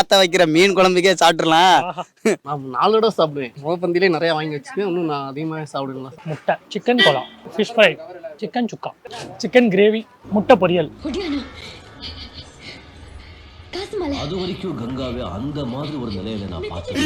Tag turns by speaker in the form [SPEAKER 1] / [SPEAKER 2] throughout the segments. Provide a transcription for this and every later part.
[SPEAKER 1] ஆத்த வைக்கிற மீன் குழம்புக்கே சாப்பிட்டுறலாம்.
[SPEAKER 2] நான் நாலு தடவை சாப்பிடுவேன். முதல் பந்தியிலே நிறைய வாங்கி வச்சுக்கேன் இன்னும் நான் அதிகமாக சாப்பிடுவேன்
[SPEAKER 3] முட்டை சிக்கன் கோலா ஃபிஷ் ஃப்ரை சிக்கன் சுக்கா சிக்கன் கிரேவி முட்டை பொரியல்.
[SPEAKER 4] அது வரைக்கும் கங்காவை அந்த மாதிரி ஒரு நிலையில நான் பார்த்தேன்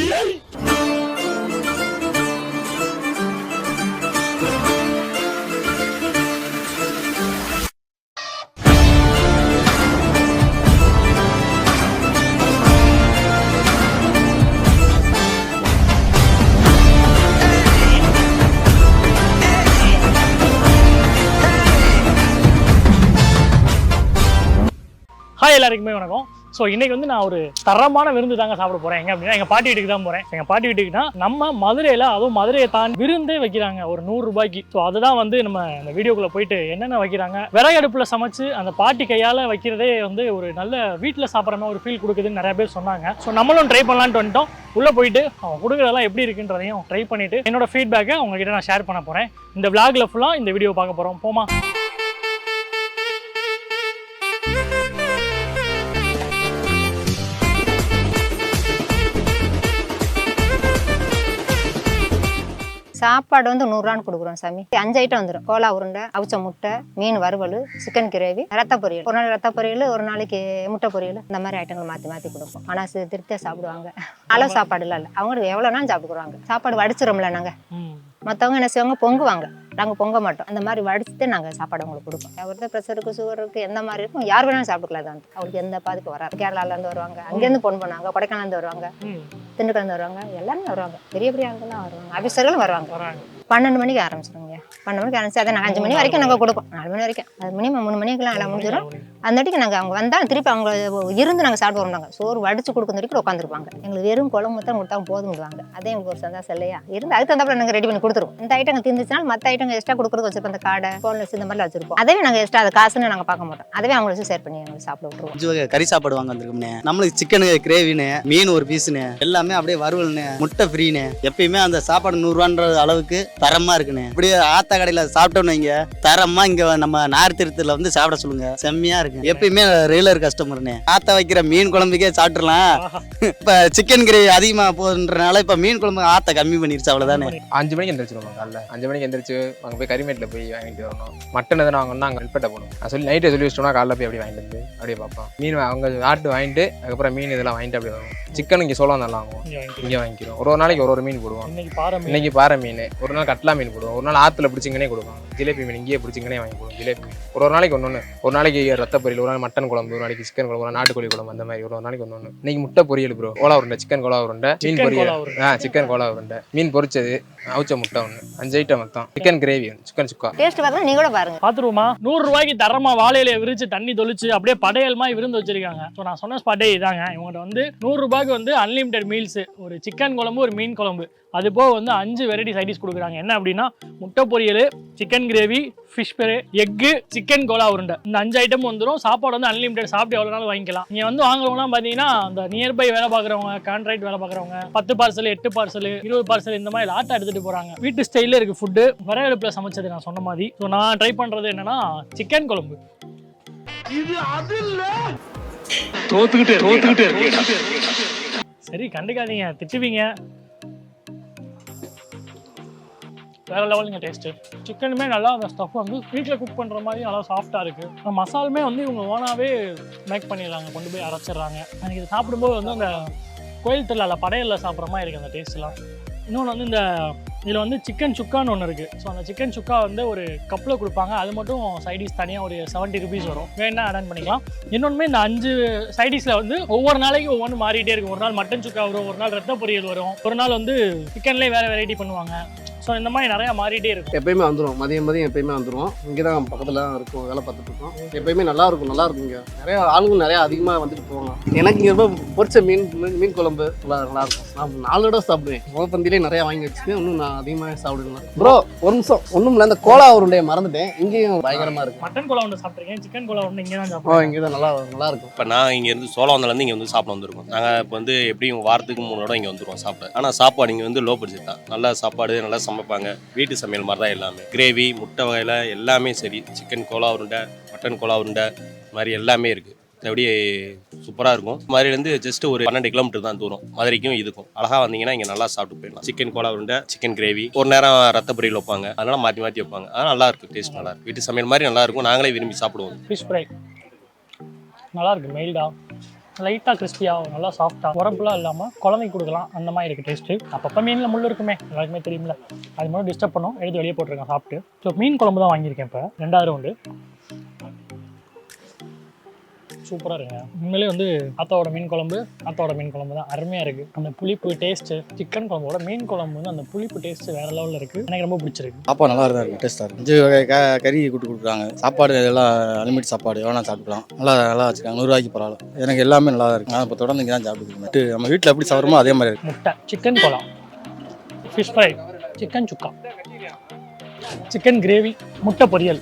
[SPEAKER 3] ஹாய் எல்லாருக்குமே வணக்கம். ஸோ இன்னைக்கு வந்து நான் ஒரு தரமான விருந்து தாங்க சாப்பிட போறேன். எங்க அப்படின்னா எங்க பாட்டி வீட்டுக்கு தான் போறேன். எங்க பாட்டி வீட்டுக்குனா நம்ம மதுரையில அதுவும் மதுரையை தாண்டி விருந்தே வைக்கிறாங்க. ஒரு நூறு ரூபாய்க்கு. ஸோ அதுதான் வந்து நம்ம இந்த வீடியோக்குள்ள போயிட்டு என்னென்ன வைக்கிறாங்க விறகு அடுப்புல சமைச்சு அந்த பாட்டி கையால வைக்கிறதே வந்து ஒரு நல்ல வீட்டில் சாப்பிட்ற மாதிரி ஒரு ஃபீல் கொடுக்குதுன்னு நிறைய பேர் சொன்னாங்க. ஸோ நம்மளும் ட்ரை பண்ணலான்ட்டு வந்துட்டோம். உள்ள போயிட்டு அவங்க கொடுக்குறதெல்லாம் எப்படி இருக்குன்றதையும் ட்ரை பண்ணிட்டு என்னோட ஃபீட்பேக்கை அவங்ககிட்ட நான் ஷேர் பண்ண போறேன். இந்த vlogல ஃபுல்லாக இந்த வீடியோ பார்க்க போறோம். போமா
[SPEAKER 5] சாப்பாடு வந்து நூறுரூவான்னு கொடுக்குறோம் சாமி. அஞ்சு ஐட்டம் வந்துடும் கோலா உருண்டை அவிச்ச முட்டை மீன் வறுவல் சிக்கன் கிரேவி ரத்த பொரியல். ஒரு நாள் ரத்த பொரியல் ஒரு நாளைக்கு முட்டை பொரியல். இந்த மாதிரி ஐட்டங்கள் மாற்றி மாற்றி கொடுப்போம். ஆனால் திருப்தியாக சாப்பிடுவாங்க. அளவு சாப்பாடுலாம் இல்லை அவங்களுக்கு எவ்வளோனாலும் சாப்பிடுக்குறாங்க சாப்பாடு வடிச்சிடும்ல நாங்கள் மற்றவங்க என்ன செய்வாங்க? பொங்குவாங்க. நாங்கள் பொங்க மாட்டோம். அந்த மாதிரி வடிச்சுட்டு நாங்கள் சாப்பாடு அவங்களுக்கு கொடுப்போம். அவர்தான் ப்ரெஷருக்கு சுகருக்கு எந்த மாதிரி இருக்கும்? யார் வேணாலும் சாப்பிட்டுக்கலாம் வந்து அவங்களுக்கு எந்த பாதுக்கு வராது. கேரளாலேருந்து வருவாங்க. அங்கேருந்து பொன் பண்ணுவாங்க. கொடைக்கானலேருந்து வருவாங்க.
[SPEAKER 3] ம்.
[SPEAKER 5] திண்டுக்கல்லேருந்து வருவாங்க. எல்லாமே வருவாங்க. பெரிய பெரிய ஆளுங்கள்லாம் வருவாங்க. ஆஃபீஸர்களும் வருவாங்க. பன்னெண்டு மணிக்கு ஆரம்பிச்சிருங்க பன்னெண்டு மணிக்கு ஆரம்பிச்சு அதை அஞ்சு மணி வரைக்கும் நாங்கள் கொடுப்போம். நாலு மணி வரைக்கும். அது மினிமம் மூணு மணிக்கெல்லாம் எல்லாம் முடிஞ்சிடும். அந்தட்டிக்கு நாங்கள் அவங்க வந்தால் திருப்பி அவங்க இருந்து நாங்கள் சாப்பிட்டு வரோம் சோறு வடிச்சு கொடுக்கும் வரைக்கும் உட்காந்துருப்பாங்க எங்களுக்கு வெறும் குழம்பு தான் கொடுத்தா போதும்டுவாங்க அதே எங்களுக்கு ஒரு சந்தோஷம் இல்லையா இருந்து அதுக்கு தந்தாப்புல நாங்கள் ரெடி பண்ணி கொடுத்துருவோம். இந்த ஐட்டம் தீர்ந்துச்சுனால மற்ற ஐட்டம் எக்ஸ்ட்ரா கொடுக்குறது வச்சிருப்போம். அந்த காடை போன்லெஸ் இந்த மாதிரி வச்சிருப்போம். அதே நாங்கள் எக்ஸ்ட்ரா அது காசுன்னு நாங்கள் பார்க்க மாட்டோம். அதே அவங்கள வச்சு ஷேர் பண்ணி எங்களுக்கு சாப்பிட விட்டுருவோம்.
[SPEAKER 1] அஞ்சு வகை கறி சாப்பாடு வாங்க வந்திருக்கோம்னே. நம்மளுக்கு சிக்கனு கிரேவின்னு மீன் ஒரு பீஸுன்னு எல்லாமே அப்படியே வறுவல்னு முட்டை ஃப்ரீன்னு எப்பயுமே அந்த சாப்பாடு நூறுரூவான்ற அளவுக்கு தரமா இருக்குண்ணே. அப்படியே ஆத்தா கடையில சாப்பிட்டோம்னு வைங்க. தரமா இங்க நம்ம நார் திருத்துல வந்து சாப்பிட சொல்லுங்க. செம்மையா இருக்கு. எப்பயுமே ரெகுலர் கஸ்டமர்னே ஆத்தா வைக்கிற மீன் குழம்புக்கே சாப்பிட்டுறலாம். இப்ப சிக்கன் கிரேவி அதிகமா போகுதுன்றனால இப்ப மீன் குழம்பு ஆத்தா கம்மி பண்ணிருச்சு அவ்வளவுதானே.
[SPEAKER 6] அஞ்சு மணிக்கு எந்திரிச்சிருவோம் காலைல. அஞ்சு மணிக்கு எந்திரிச்சு அங்கே போய் கறிமேட்டில் போய் வாங்கிட்டு வரணும். மட்டன் எதுனா வாங்கணும்னா அங்கே கல்பட்டை போகணும். நான் சொல்லி நைட்டே சொல்லி வச்சிட்டோம்னா காலைல போய் அப்படியே வாங்கிட்டு வந்து அப்படியே பார்ப்போம். மீன் அவங்க ஆட்டு வாங்கிட்டு அதுக்கப்புறம் மீன் இதெல்லாம் வாங்கிட்டு அப்படியே வரும் சிக்கன் இங்கே சோளம் நல்லா வாங்குவோம்.
[SPEAKER 3] இங்க
[SPEAKER 6] வாங்கிக்கிறோம். ஒரு ஒரு நாளைக்கு ஒரு ஒரு மீன் போடுவோம்.
[SPEAKER 3] இன்னைக்கு பாறை மீன்.
[SPEAKER 6] ஒரு நாள் கட்லா மீன் போடுவோம். ஒரு நாள் ஆற்றுல பிடிச்சிங்கன்னே கொடுப்பாங்க. ஜிலேபி மீன் இங்கேயே பிடிச்சிங்கனே வாங்கி போடுவோம் ஜிலேபி மீன். ஒரு ஒரு நாளைக்கு ஒன்று ஒரு நாளைக்கு ரத்த பொரியல் ஒரு நாள் மட்டன் குழம்பு ஒரு நாளைக்கு சிக்கன் குழம்பு ஒரு நாட்டுக்கோழி குழம்பு அந்த மாதிரி ஒரு ஒரு நாளைக்கு ஒன்று இன்னைக்கு முட்டை பொரியல் ப்ரோ கோலா உருண்டை சிக்கன் கோலா உருண்டை மீன் பொரியல். ஆ சிக்கன் கோலா உருண்டை. மீன் பொரிச்சது அவிச்ச முட்டை ஒன்று அஞ்சு ஐட்டம் மொத்தம். சிக்கன் கிரேவி சிக்கன் சுக்கா.
[SPEAKER 5] டேஸ்ட் பார்க்கலாம் நீ கூட பாருங்க.
[SPEAKER 3] பாத்துருவோமா? நூறு ரூபாய்க்கு தரமா வாழையில விரிச்சு தண்ணி தொளிச்சு அப்படியே படையல் மாதிரி விருந்து வச்சிருக்காங்க. ஸோ நான் சொன்ன ஸ்பாட்டே இதாங்க. இவங்ககிட்ட வந்து நூறு ரூபாய்க்கு வந்து அன்லிமிட்டெட் மீல்ஸ் ஒரு சிக்கன் குழம்பு ஒரு மீன் குழம்பு. அது போக வந்து அஞ்சு வெரைட்டி சைடிஸ் கொடுக்குறாங்க. என்ன அப்படின்னா முட்டை பொரியல் சிக்கன் கிரேவி ஃபிஷ் பெரு எக்கு சிக்கன் கோலா உருண்டை. இந்த அஞ்சு ஐட்டம் வந்துடும் சாப்பாடு வந்து அன்லிமிட்டெட் சாப்பிட்டு எவ்வளோ நாள் வாங்கிக்கலாம். நீங்கள் வந்து வாங்குறவங்களாம் பார்த்தீங்கன்னா அந்த நியர்பை வேலை பார்க்குறவங்க கான்ட்ராக்ட் வேலை பார்க்குறவங்க பத்து பார்சல் எட்டு பார்சல் இருபது பார்சல் இந்த மாதிரி லாட்டா எடுத்துகிட்டு போகிறாங்க வீட்டு ஸ்டைலில் இருக்குது ஃபுட்டு விறகடுப்பில் சமைச்சது நான் சொன்ன மாதிரி. ஸோ நான் ட்ரை பண்ணுறது என்னன்னா சிக்கன் குழம்பு. சரி கண்டுக்காதீங்க. திட்டுவீங்க. வேற லெவலுங்க டேஸ்ட்டு சிக்கனுமே நல்லா அந்த ஸ்டஃப் வந்து வீட்டில் குக் பண்ணுற மாதிரி நல்லா சாஃப்டாக இருக்குது மசாலுமே வந்து இவங்க ஓனாகவே மேக் பண்ணிடுறாங்க கொண்டு போய் அரைச்சிடுறாங்க. எனக்கு இது சாப்பிடும்போது வந்து அந்த கோயில் திருவிழாவில் படையலில் சாப்பிட்ற மாதிரி இருக்குது அந்த டேஸ்ட்லாம் இன்னொன்று வந்து இந்த இதில் வந்து சிக்கன் சுக்கான்னு ஒன்று இருக்குது ஸோ அந்த சிக்கன் சுக்கா வந்து ஒரு கப்பில் கொடுப்பாங்க. அது மட்டும் சைடிஸ் தனியாக ஒரு செவன்ட்டி ருபீஸ் வரும். வேணா அடன் பண்ணிக்கலாம். இன்னொன்றுமே இந்த அஞ்சு சைடிஸில் வந்து ஒவ்வொரு நாளைக்கு ஒவ்வொன்று மாறிட்டே இருக்கும். ஒரு நாள் மட்டன் சுக்கா வரும் ஒரு நாள் ரத்த பொரியல் வரும். ஒரு நாள் வந்து சிக்கன்லேயே வேறு வெரைட்டி பண்ணுவாங்க. ஸோ இந்த மாதிரி நிறையா மாறிட்டே இருக்கும்
[SPEAKER 2] எப்பயுமே வந்துடும் மதியம் மதியம் எப்பயுமே வந்துடும் இங்கே தான் பக்கத்தில் தான் இருக்கும். வேலை பார்த்துட்டு இருக்கோம். எப்பயுமே நல்லா இருக்கும் நல்லா இருக்கும் இங்கே. நிறைய ஆளுங்க நிறையா அதிகமாக வந்துட்டு போவாங்க. எனக்கு இங்கே ரொம்ப பொரிச்ச மீன் மீன் மீன் குழம்பு நல்லா நல்லா இருக்கும். நான் நாலு தடவை சாப்பிடுவேன். முதல் பந்தியிலே நிறைய வாங்கி வச்சுக்கேன் இன்னும் நான் அதிகமாக சாப்பிடுவேன். ப்ரோ ஒரு நிமிஷம் ஒன்றும் இல்லை. இந்த கோலா உருண்டையை மறந்துட்டேன். இங்கேயும் பயங்கரமாக இருக்கும்
[SPEAKER 3] மட்டன் கோலா ஒன்று சாப்பிட்ருக்கேன் சிக்கன் கோலா ஒன்று இங்கே தான்
[SPEAKER 2] ஓ
[SPEAKER 3] சாப்பிடுவேன்
[SPEAKER 2] இங்கே தான் நல்லா நல்லா இருக்கும்.
[SPEAKER 7] இப்போ நான் இங்கேருந்து சோழவந்தலேருந்து இங்கே வந்து சாப்பிட வந்திருக்கோம். நாங்கள் இப்போ வந்து எப்படியும் வாரத்துக்கு மூணு இடம் இங்கே வந்துருவோம் சாப்பிட. ஆனால் சாப்பாடு இங்கே வந்து லோ பட்ஜெட் தான். நல்லா சாப்பாடு நல்லா சமைப்பாங்க. வீட்டு சமையல் மாதிரி தான் எல்லாமே. கிரேவி முட்டை வகையில் எல்லாமே சரி. சிக்கன் கோலா உருண்டை மட்டன் கோலா உருண்டை இது மாதிரி எல்லாமே இருக்குது அப்படியே சூப்பராக இருக்கும். மதுரையிலேருந்து ஜஸ்ட் ஒரு பன்னெண்டு கிலோமீட்டர் தான் தூரம். மதுரைக்கும் இதுக்கும். அழகாக வந்தீங்கன்னா இங்கே நல்லா சாப்பிட்டு போயிடலாம். சிக்கன் கோலா உருண்டை சிக்கன் கிரேவி ஒரு நேரம் ரத்த பொரியல் வைப்பாங்க. அதனால மாற்றி மாற்றி வைப்பாங்க. அதனால் நல்லா இருக்கும் டேஸ்ட் நல்லா இருக்கும் வீட்டு சமையல் மாதிரி நல்லா இருக்கும். நாங்களே விரும்பி சாப்பிடுவோம்.
[SPEAKER 3] ஃபிஷ் ஃப்ரை நல்லா இருக்கு மெயில்டா லைட்டாக கிறிஸ்பியாக நல்லா சாஃப்டாக உரப்புலாம் இல்லாமல் குழந்தைக்கு கொடுக்கலாம். அந்த மாதிரி இருக்குது டேஸ்ட்டு அப்பப்போ மீனில் முள் இருக்குமே. எல்லாருக்குமே தெரியுமில்ல அது மாதிரி டிஸ்டர்ப் பண்ணோம். எடுத்து வெளியே போட்டிருக்கேன் சாப்பிட்டு. ஸோ மீன் குழம்பு தான் வாங்கியிருக்கேன் இப்போ. ரெண்டாவது ரவுண்டு சூப்பராக இருக்குங்க. உண்மையிலே வந்து ஆத்தாவோட மீன் குழம்பு ஆத்தாவோட மீன் குழம்பு தான். அருமையாக இருக்குது அந்த புளிப்பு டேஸ்ட்டு சிக்கன் குழம்போட மீன் குழம்பு வந்து அந்த புளிப்பு டேஸ்ட்டு வேறு லெவலில் இருக்குது எனக்கு ரொம்ப பிடிச்சிருக்கு.
[SPEAKER 1] சாப்பாடு நல்லா தான் இருக்கும் டேஸ்ட்டாக இருக்கும் அஞ்சு வகை க கறி கூட்டு கொடுக்குறாங்க. சாப்பாடு எல்லாம் அன்லிமிட் சாப்பாடு. வேணா சாப்பிட்டுக்கலாம். நல்லா நல்லா வச்சுருக்காங்க. நூறுரூவாய்க்கு பரவாயில்ல. எனக்கு எல்லாமே நல்லா தான் இருக்கும் நான் இப்போ தொடர்ந்து இங்கே தான் சாப்பிட்டுருக்கேன் நம்ம வீட்டில் எப்படி சாப்பிட்றோமோ அதே மாதிரி இருக்கு.
[SPEAKER 3] முட்டை சிக்கன் கோலா ஃபிஷ் ஃப்ரை சிக்கன் சுக்கா சிக்கன் கிரேவி முட்டை பொரியல்.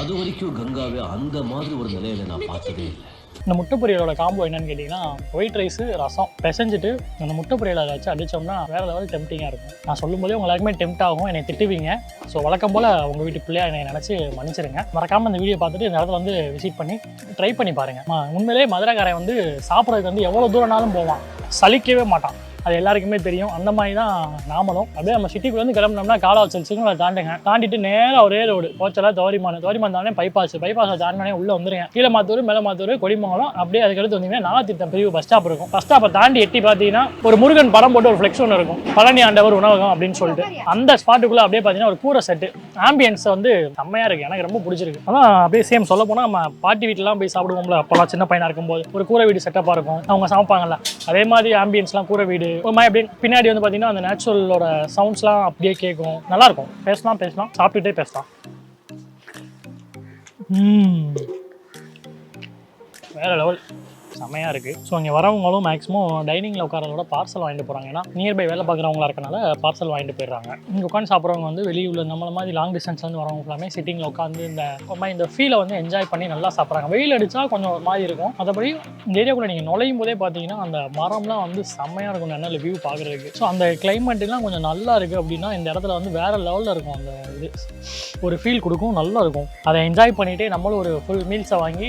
[SPEAKER 4] அது வரைக்கும் கங்காவை அந்த மாதிரி ஒரு நிலையில நான் பார்த்ததே இல்லை.
[SPEAKER 3] இந்த முட்டை பொரியலோட காம்போ என்னன்னு கேட்டிங்கன்னா ஒயிட் ரைஸு ரசம். பிசைஞ்சிட்டு அந்த முட்டை பொரியலை வச்சு அடித்தோம்னா வேறு லெவல் டெம்டிங்காக இருக்கும். நான் சொல்லும்போதே உங்க எல்லாருக்குமே டெம்ட் ஆகும். என்னை திட்டுவீங்க. ஸோ வழக்கம் போல் உங்கள் வீட்டு பிள்ளையா என்னை நினச்சி மன்னிச்சிருங்க. மறக்காமல் இந்த வீடியோ பார்த்துட்டு இந்த இடத்துல வந்து விசிட் பண்ணி ட்ரை பண்ணி பாருங்கள் உண்மையிலே மதுரைக்காரன் வந்து சாப்பிட்றதுக்கு வந்து எவ்வளோ தூரம்னாலும் போவான். சலிக்கவே மாட்டான். அது எல்லாருக்குமே தெரியும். அந்த மாதிரி தான் நாமளும். அப்படியே நம்ம சிட்டிக்குள்ள வந்து கிளம்பினோம்னா காலா சிக்னலை தாண்டுங்க. தாண்டிட்டு நேராக ஒரே ரோடு போச்சலா தோரிமான். தோரிமான் தானே பைபாஸ் பைபாஸை தாண்டினே உள்ள வந்துருங்க. கீழே மாத்தூர் மேலே மாத்தூர் கொடிமங்கலம். அப்படியே அதுக்கடுத்து வந்தீங்கன்னா நாகத்தீர்த்தம் பிரிவு பஸ் ஸ்டாப் இருக்கும். பஸ் ஸ்டாப்பை தாண்டி எட்டி பார்த்தீங்கன்னா ஒரு முருகன் படம் போட்டு ஒரு ஃப்ளெக்ஸ் ஒன்று இருக்கும். பழனி ஆண்டவர் உணவகம் அப்படின்னு சொல்லிட்டு. அந்த ஸ்பாட்டுக்குள்ளே அப்படியே பார்த்தீங்கன்னா ஒரு கூரை செட்டு ஆம்பியன்ஸ் வந்து செம்மையாக இருக்கு. எனக்கு ரொம்ப பிடிச்சிருக்கு. ஆனால் அப்படியே சேம் சொல்ல போனால் நம்ம பாட்டி வீட்டிலாம் போய் சாப்பிடுவோம்ல. அப்போல்லாம் சின்ன பையனாக இருக்கும்போது. ஒரு கூரை வீடு செட்டப்பாக இருக்கும். அவங்க சமைப்பாங்கல்ல. அதே மாதிரி ஆம்பியன்ஸ்லாம் கூரை வீடு ஒரு மாதிரி அப்படியே பின்னாடி வந்து பார்த்தீங்கன்னா அந்த நேச்சுரலோட சவுண்ட்ஸ்லாம் அப்படியே கேட்கும். நல்லா இருக்கும் பேசலாம் பேசலாம். சாப்பிட்டுட்டே பேசலாம். ம். வேற லெவல் செம்மையாக இருக்குது ஸோ இங்கே வரவங்களும் மேக்ஸிமம் டைனிங்கில் உட்காரதோட பார்சல் வாங்கிட்டு போகிறாங்க ஏன்னா நியர்பை வேலை பார்க்குறவங்களா இருக்கனால பார்சல் வாங்கிட்டு போயிடுறாங்க. இங்கே உட்காந்து சாப்பிட்றவங்க வந்து வெளியூரில் நம்மள மாதிரி லாங் டிஸ்டன்ஸ்லேருந்து வரவங்க எல்லாமே சிட்டிங்கில் உட்காந்து இந்த மாதிரி இந்த ஃபீலை வந்து என்ஜாய் பண்ணி நல்லா சாப்பிட்றாங்க. வெயில் அடித்தா கொஞ்சம் ஒரு மாதிரி இருக்கும். மற்றபடி இந்த ஏரியாக்குள்ளே நீங்கள் நுழையும் போதே பார்த்தீங்கன்னா அந்த மரம்லாம் வந்து செம்மையாக இருக்கும் நல்ல வியூ பார்க்குறதுக்கு ஸோ அந்த கிளைமேட்டுலாம் கொஞ்சம் நல்லா இருக்குது அப்படின்னா இந்த இடத்துல வந்து வேறு லெவலில் இருக்கும் அந்த இது. ஒரு ஃபீல் கொடுக்கும் நல்லா இருக்கும். அதை என்ஜாய் பண்ணிகிட்டே நம்மளும் ஒரு ஃபுல் மீல்ஸை வாங்கி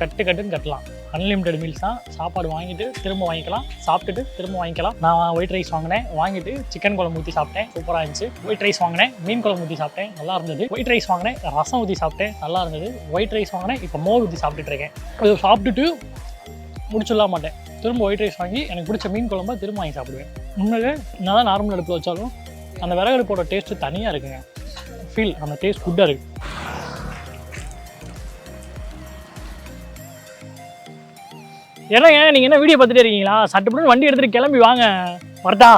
[SPEAKER 3] கட்டு கட்டுன்னு கட்டலாம். அன்லிமிட்டெட் மீல்ஸ் தான். சாப்பாடு வாங்கிட்டு திரும்ப வாங்கிக்கலாம். சாப்பிட்டுட்டு திரும்ப வாங்கிக்கலாம். நான் ஒயிட் ரைஸ் வாங்கினேன். வாங்கிட்டு சிக்கன் குழம்பு ஊற்றி சாப்பிட்டேன். சூப்பராக இருந்துச்சு. ஒயிட் ரைஸ் வாங்கினேன். மீன் குழம்பு ஊற்றி சாப்பிட்டேன். நல்லா இருந்தது. ஒயிட் ரைஸ் வாங்கினேன். ரசம் ஊற்றி சாப்பிட்டேன். நல்லா இருந்தது. ஒயிட் ரைஸ் வாங்கினேன். இப்போ மோர் ஊற்றி சாப்பிட்டுட்டு இருக்கேன். அது சாப்பிட்டுட்டு முடிச்சிடலாம் மாட்டேன். திரும்ப ஒயிட் ரைஸ் வாங்கி எனக்கு பிடிச்ச மீன் குழம்பை திரும்ப வாங்கி சாப்பிடுவேன். முன்னாடி நான் தான் நார்மல் அடுப்பில் வச்சாலும் அந்த விறகு அடுப்போட டேஸ்ட்டு தனியாக இருக்குங்க. ஃபீல் அந்த டேஸ்ட் குட்டாக இருக்குது என்னங்க நீங்கள் என்ன வீடியோ பார்த்துட்டே இருக்கீங்களா? சட்டுப்பட்டு வண்டி எடுத்துகிட்டு கிளம்பி வாங்க வரட்டா?